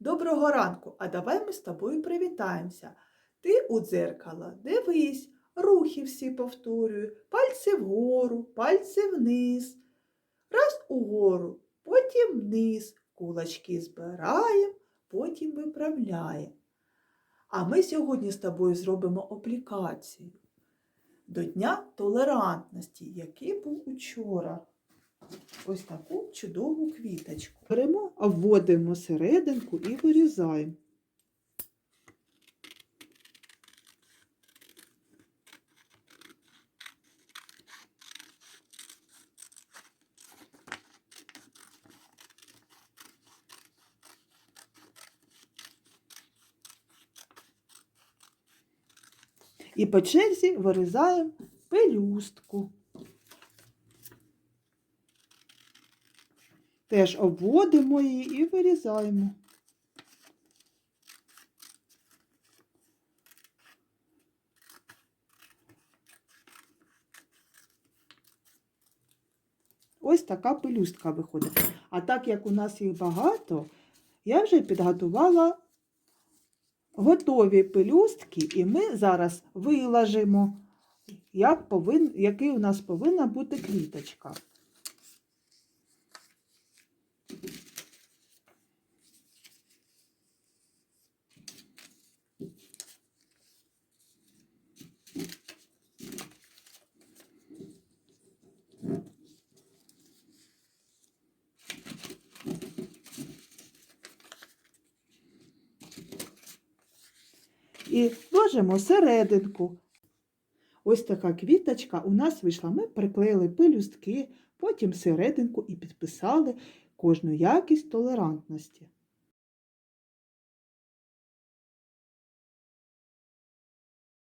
Доброго ранку, а давай ми з тобою привітаємося. Ти у дзеркало дивись, рухи всі повторюю, пальці вгору, пальці вниз. Раз угору, потім вниз, кулачки збираємо, потім виправляємо. А ми сьогодні з тобою зробимо аплікацію до Дня толерантності, який був учора. Ось таку чудову квіточку. Беремо, вводимо серединку і вирізаємо. І по черзі вирізаємо пелюстку. Теж обводимо її і вирізаємо. Ось така пелюстка виходить. А так як у нас їх багато, я вже підготувала готові пелюстки, і ми зараз вилажимо, як повин, який у нас повинна бути квіточка. І ложимо серединку. Ось така квіточка у нас вийшла. Ми приклеїли пелюстки, потім серединку і підписали кожну якість толерантності.